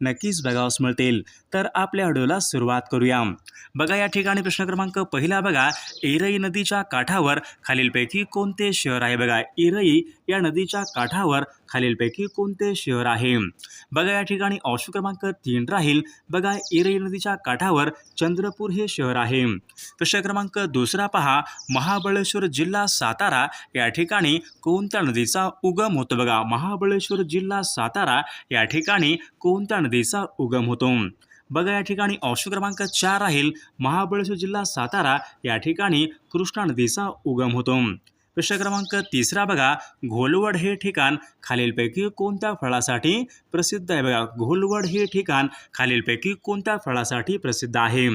नक्कीच बघावस मिळतील. तर आपल्या ऑडिओला सुरुवात करूया. बघा या ठिकाणी प्रश्न क्रमांक पहिला बघा. इरई नदीच्या काठावर खालीलपैकी कोणते शहर आहे? बघा इरई या नदीच्या काठावर खालीलपैकी कोणते शहर आहे? बघा या ठिकाणी ऑप्शन क्रमांक तीन राहील. बघा इरई नदीच्या काठावर चंद्रपूर हे शहर आहे. प्रश्न क्रमांक दुसरा पहा. महाबळेश्वर जिल्हा सातारा या ठिकाणी कोणत्या नदीचा उगम होतो? बघा महाबळेश्वर जिल्हा सातारा या ठिकाणी कोणत्या नदीचा उगम होतो? बघा या ठिकाणी ऑप्शन क्रमांक चार राहील महाबळेश्वर जिल्हा सातारा. या ठिकाणी कृष्णा नदीचा उगम होतो. प्रश्न क्रमांक तिसरा बघा घोलवड हे ठिकाण खालीलपैकी कोणत्या फळासाठी प्रसिद्ध आहे? बघा घोलवड हे ठिकाण खालीलपैकी कोणत्या फळासाठी प्रसिद्ध आहे?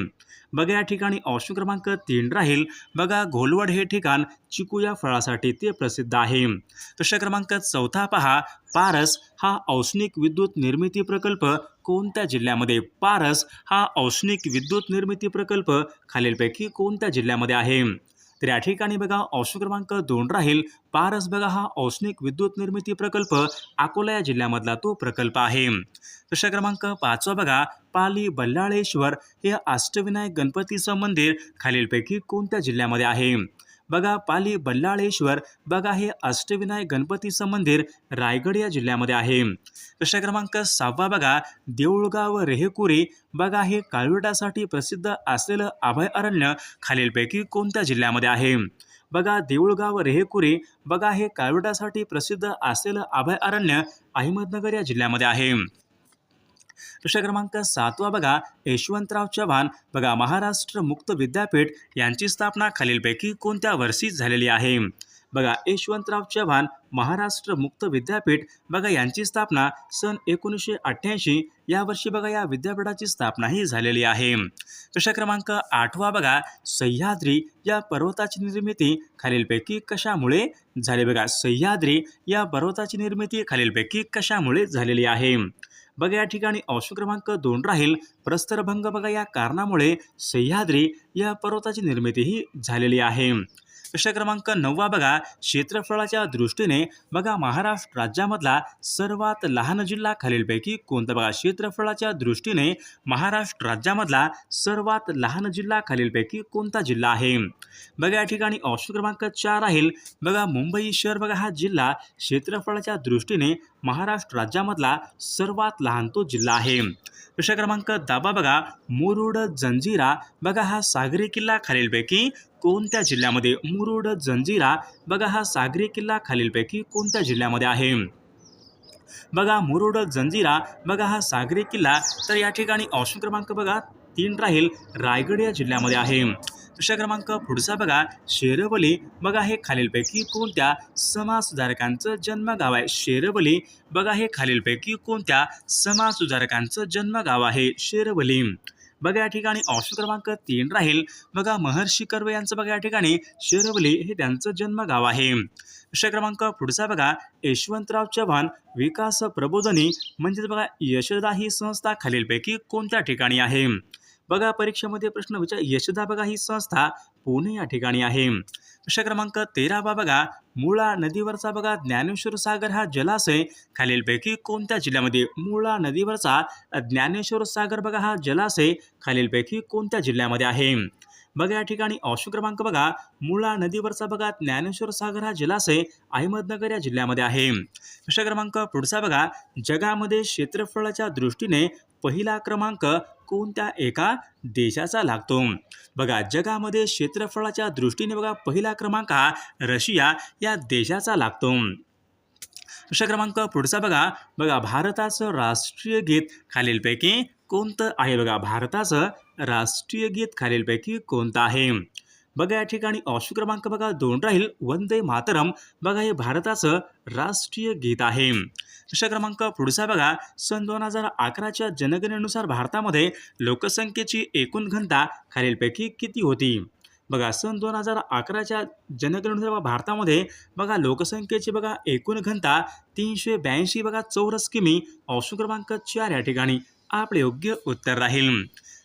बघा या ठिकाणी ऑप्शन क्रमांक तीन राहील. बघा घोलवड हे ठिकाण चिकू या फळासाठी ते प्रसिद्ध आहे. प्रश्न क्रमांक चौथा पहा. पारस हा औष्णिक विद्युत निर्मिती प्रकल्प कोणत्या जिल्ह्यामध्ये? पारस हा औष्णिक विद्युत निर्मिती प्रकल्प खालीलपैकी कोणत्या जिल्ह्यामध्ये आहे? तर या ठिकाणी बघा ऑप्शन क्रमांक दोन राहील. पारस बघा हा औष्णिक विद्युत निर्मिती प्रकल्प अकोला या जिल्ह्यामधला तो प्रकल्प आहे. प्रश्न क्रमांक पाचवा बघा पाली बल्लाळेश्वर हे अष्टविनायक गणपतीचं मंदिर खालीलपैकी कोणत्या जिल्ह्यामध्ये आहे? बघा पाली बल्लाळेश्वर बघा हे अष्टविनायक गणपतीचं मंदिर रायगड या जिल्ह्यामध्ये आहे. प्रश्न क्रमांक सहावा बघा देऊळगाव रेहेकुरी बघा हे काळविटासाठी प्रसिद्ध असलेलं अभयारण्य खालीलपैकी कोणत्या जिल्ह्यामध्ये आहे? बघा देऊळगाव रेहेकुरी बघा हे काळविटासाठी प्रसिद्ध असलेलं अभयारण्य अहमदनगर या जिल्ह्यामध्ये आहे. प्रश्न क्रमांक सातवा बघा यशवंतराव चव्हाण. बघा महाराष्ट्र मुक्त विद्यापीठ यांची स्थापना खालीलपैकी कोणत्या वर्षी झालेली आहे? बघा यशवंतराव चव्हाण महाराष्ट्र मुक्त विद्यापीठ बघा यांची स्थापना सन एकोणीसशे अठ्ठ्याऐंशी या वर्षी बघा या विद्यापीठाची स्थापना ही झालेली आहे. प्रश्न क्रमांक आठवा बघा सह्याद्री या पर्वताची निर्मिती खालीलपैकी कशामुळे झाली? बघा सह्याद्री या पर्वताची निर्मिती खालीलपैकी कशामुळे झालेली आहे? बघा या ठिकाणी ऑप्शन क्रमांक दोन राहील. प्रस्तरभंग बघा या कारणामुळे सह्याद्री या पर्वताची निर्मिती ही झालेली आहे. प्रश्न क्रमांक नववा बघा. क्षेत्रफळाच्या दृष्टीने बघा महाराष्ट्र राज्यामधला सर्वात लहान जिल्हा खालीलपैकी कोणता? बघा क्षेत्रफळाच्या दृष्टीने महाराष्ट्र राज्यामधला सर्वात लहान जिल्हा खालीलपैकी कोणता जिल्हा आहे? बघा या ठिकाणी ऑप्शन क्रमांक चार राहील. बघा मुंबई शहर बघा हा जिल्हा क्षेत्रफळाच्या दृष्टीने महाराष्ट्र राज्यामधला सर्वात लहान तो जिल्हा आहे. प्रश्न क्रमांक दाबा बघा. मुरुड जंजिरा. बघा हा सागरी किल्ला खालीलपैकी कोणत्या जिल्ह्यामध्ये? मुरुड जंजिरा. बघा हा सागरी किल्ला खालीलपैकी कोणत्या जिल्ह्यामध्ये आहे? बघा मुरुड जंजिरा. बघा हा सागरी किल्ला. तर या ठिकाणी ऑप्शन क्रमांक बघा. तीन राहील रायगड या जिल्ह्यामध्ये आहे. प्रश्न क्रमांक पुढचा बघा. शेरवली. बघा हे खालीलपैकी कोणत्या समाजसुधारकांचं जन्मगाव आहे? शेरवली. बघा हे खालीलपैकी कोणत्या समाजसुधारकांचं जन्मगाव आहे? शेरवली. बघा या ठिकाणी ऑप्शन क्रमांक तीन राहील. बघा महर्षी कर्वे यांचं बघा या ठिकाणी. शेरवली हे त्यांचं जन्मगाव आहे. प्रश्न क्रमांक पुढचा बघा. यशवंतराव चव्हाण विकास प्रबोधनी म्हणजेच बघा यशदा ही संस्था खालीलपैकी कोणत्या ठिकाणी आहे? बघा परीक्षेमध्ये प्रश्न विचार. यशदा बघा ही संस्था पुणे या ठिकाणी आहे. प्रश्न क्रमांक तेरावा बघा. मुळा नदीवरचा बघा. ज्ञानेश्वर सागर हा जलाशय. खालीलपैकी कोणत्या जिल्ह्यामध्ये? मुळा नदीवरचा ज्ञानेश्वर सागर बघा हा जलाशय. खालीलपैकी कोणत्या जिल्ह्यामध्ये आहे? बघा या ठिकाणी ऑप्शन क्रमांक बघा. मुळा नदीवरचा बघा. ज्ञानेश्वर सागर हा जलाशय. अहमदनगर या जिल्ह्यामध्ये आहे. प्रश्न क्रमांक पुढचा बघा. जगामध्ये क्षेत्रफळाच्या दृष्टीने पहिला क्रमांक कोणत्या एका देशाचा लागतो? बघा जगामध्ये क्षेत्रफळाच्या दृष्टीने बघा पहिला क्रमांक हा रशिया या देशाचा लागतो. प्रश्न क्रमांक पुढचा बघा. बघा भारताचं राष्ट्रीय गीत खालीलपैकी कोणतं आहे? बघा भारताचं राष्ट्रीय गीत खालीलपैकी कोणतं आहे? बघा या ठिकाणी ऑप्शन क्रमांक बघा दोन राहील. वंदे मातरम. बघा हे भारताचं राष्ट्रीय गीत आहे. प्रश्न क्रमांक पुढचा बघा. सन दोन हजार अकराच्या जनगणनेनुसार भारतामध्ये लोकसंख्येची एकूण घनता खालीलपैकी किती होती? बघा सन दोन हजार अकराच्या जनगणनेनुसार भारतामध्ये बघा लोकसंख्येची बघा एकूण घनता तीनशे ब्याऐंशी बघा चौरस किमी. ऑप्शन क्रमांक चार या ठिकाणी आपले योग्य उत्तर राहील.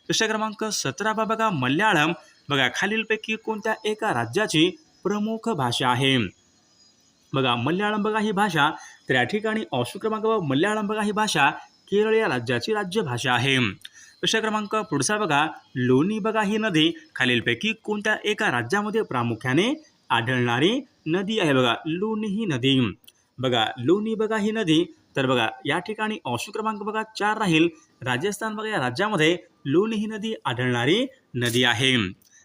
प्रश्न क्रमांक सतरा बघा मल्याळम. बघा खालीलपैकी कोणत्या एका राज्याची प्रमुख भाषा आहे? बघा मल्याळम बघा ही भाषा. तर या ठिकाणी ऑप्शन क्रमांक मल्याळम बघा ही भाषा केरळ या राज्याची राज्यभाषा आहे. प्रश्न क्रमांक पुढचा बघा लोणी बघा ही नदी. खालीलपैकी कोणत्या एका राज्यामध्ये प्रामुख्याने आढळणारी नदी आहे बघा लोणी ही नदी. बघा लोणी बघा ही नदी. तर बघा या ठिकाणी ऑप्शन क्रमांक बघा चार राहील. राजस्थान बघा या राज्यामध्ये लोणी ही नदी आढळणारी नदी आहे.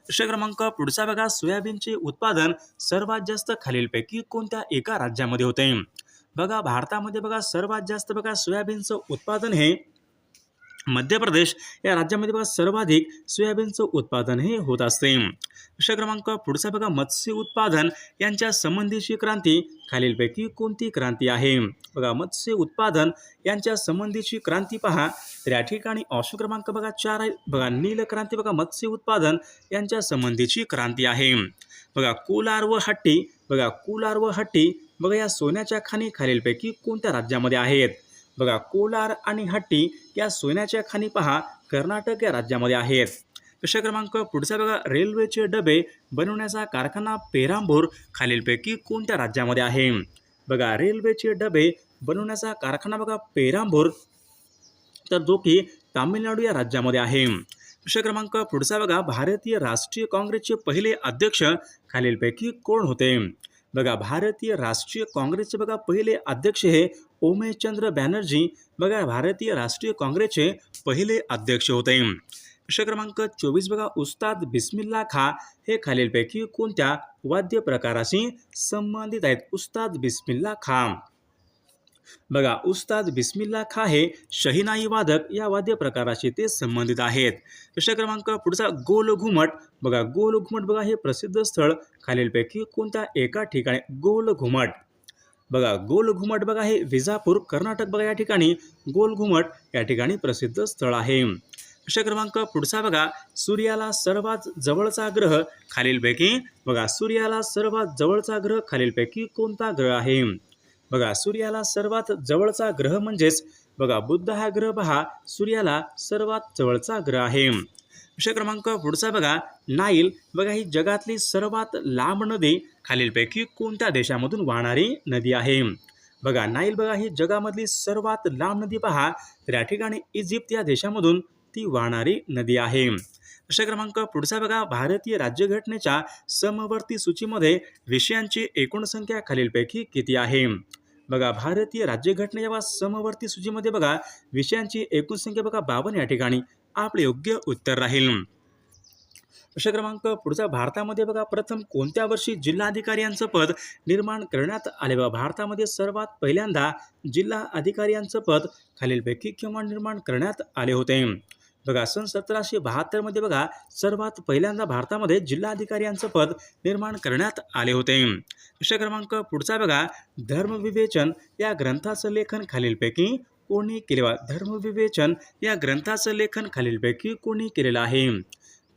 प्रश्न क्रमांक पुढचा बघा. सोयाबीनचे उत्पादन सर्वात जास्त खालीलपैकी कोणत्या एका राज्यामध्ये होते? बघा भारतामध्ये बघा सर्वात जास्त बघा सोयाबीनचं उत्पादन हे मध्य प्रदेश या राज्यामध्ये बघा सर्वाधिक सोयाबीनचं उत्पादन हे होत असते. प्रश्न क्रमांक पुढचा बघा मत्स्य उत्पादन यांच्या संबंधीची क्रांती खालीलपैकी कोणती क्रांती आहे? बघा मत्स्य उत्पादन यांच्या संबंधीची क्रांती पहा. तर या ठिकाणी ऑप्शन क्रमांक बघा चार आहे. बघा नील क्रांती बघा मत्स्य उत्पादन यांच्या संबंधीची क्रांती आहे. बघा कोलार व हट्टी बघा कोलार व हट्टी बघा या सोन्याच्या खाणी खालीलपैकी कोणत्या राज्यामध्ये आहेत? बघा कोलार आणि हट्टी या सोन्याच्या खाणी पहा कर्नाटक या राज्यामध्ये आहेत प्रश्न क्रमांक? पुढचा बघा रेल्वेचे डबे बनवण्याचा कारखाना पेरांबूर खालीलपैकी कोणत्या राज्यामध्ये आहे? बघा रेल्वेचे डबे बनवण्याचा कारखाना बघा पेरांबूर तर जो की तामिळनाडू या राज्यामध्ये आहे. प्रश्न क्रमांक? पुढचा बघा भारतीय राष्ट्रीय काँग्रेसचे पहिले अध्यक्ष खालीलपैकी कोण होते? बघा भारतीय राष्ट्रीय काँग्रेसचे बघा पहिले अध्यक्ष हे ओमेशचंद्र बॅनर्जी. बघा भारतीय राष्ट्रीय काँग्रेसचे पहिले अध्यक्ष होते. प्रश्न क्रमांक चोवीस बघा उस्ताद बिस्मिल्ला खा हे खालीलपैकी कोणत्या वाद्य प्रकाराशी संबंधित आहेत? उस्ताद बिस्मिल्ला खा. बघा उस्ताद बिस्मिल्ला खा हे शहीनाई वादक या वाद्य प्रकाराशी ते संबंधित आहेत. प्रश्न क्रमांक पुढचा गोल घुमट. बघा गोल घुमट बघा हे प्रसिद्ध स्थळ. खालीलपैकी कोणत्या एका ठिकाणी गोल घुमट? बघा गोल घुमट बघा हे विजापूर कर्नाटक बघा या ठिकाणी गोल घुमट या ठिकाणी प्रसिद्ध स्थळ आहे. प्रश्न क्रमांक पुढचा बघा सूर्याला सर्वात जवळचा ग्रह खालीलपैकी बघा सूर्याला सर्वात जवळचा ग्रह खालीलपैकी कोणता ग्रह आहे? बघा सूर्याला सर्वात जवळचा ग्रह म्हणजेच बघा बुद्ध हा ग्रह पहा सूर्याला सर्वात जवळचा ग्रह आहे. विषय क्रमांक पुढचा बघा नाईल बघा ही जगातली सर्वात लांब नदी खालीलपैकी कोणत्या देशामधून वाहणारी नदी आहे? बघा नाईल बघा ही जगामधली सर्वात लांब नदी पहा तर या ठिकाणी इजिप्त या देशामधून ती वाहणारी नदी आहे. प्रश्न क्रमांक पुढचा बघा भारतीय राज्यघटनेच्या समवर्ती सूचीमध्ये विषयांची एकूण संख्या खालीलपैकी किती आहे? बघा भारतीय राज्यघटना जेव्हा समवर्ती सूचीमध्ये बघा विषयांची एकूण संख्या बघा बावन्न या ठिकाणी. आपले योग्य उत्तर राहील. प्रश्न क्रमांक पुढचा भारतामध्ये बघा प्रथम कोणत्या वर्षी जिल्हाधिकारी यांचं पद निर्माण करण्यात आले? बघा भारतामध्ये सर्वात पहिल्यांदा जिल्हा अधिकारी यांचं पद खालीलपैकी केव्हा निर्माण करण्यात आले होते. बघा सन सतराशे बहात्तरमध्ये बघा सर्वात पहिल्यांदा भारतामध्ये जिल्हाधिकारी यांचं पद निर्माण करण्यात आले होते. विषय क्रमांक पुढचा बघा धर्मविवेचन या ग्रंथाचं लेखन खालीलपैकी कोणी केले धर्मविवेचन या ग्रंथाचं लेखन खालीलपैकी कोणी केलेलं आहे?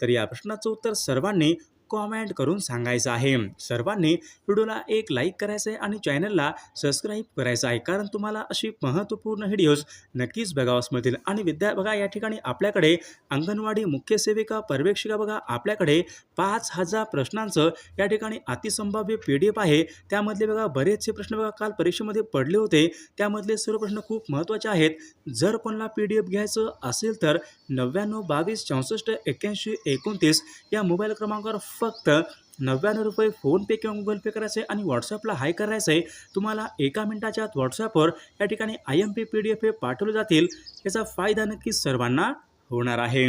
तर या प्रश्नाचं उत्तर सर्वांनी कॉमेंट करून सांगायचं आहे. सर्वांनी व्हिडिओला एक लाईक करायचं आहे आणि चॅनलला सबस्क्राईब करायचं आहे. कारण तुम्हाला अशी महत्त्वपूर्ण व्हिडिओज नक्कीच बघावास मिळतील आणि विद्या बघा या ठिकाणी आपल्याकडे अंगणवाडी मुख्य सेविका पर्यवेक्षिका बघा आपल्याकडे पाच हजार प्रश्नांचं या ठिकाणी अतिसंभाव्य पी डी एफ आहे. त्यामधले बघा बरेचसे प्रश्न बघा काल परीक्षेमध्ये पडले होते. त्यामधले सर्व प्रश्न खूप महत्त्वाचे आहेत. जर कोणाला पी डी एफ घ्यायचं असेल तर नव्याण्णव बावीस चौसष्ट एक्क्याऐंशी एकोणतीस या मोबाईल क्रमांकावर फक्त नव्याण्णव रुपये फोनपे किंवा गुगल पे करायचं आहे आणि व्हॉट्सअपला हाय करायचं आहे तुम्हाला एका मिनटाच्या आत व्हॉट्सअपवर या ठिकाणी I M P P D F हे पाठवले जातील. याचा फायदा नक्कीच सर्वांना होणार आहे.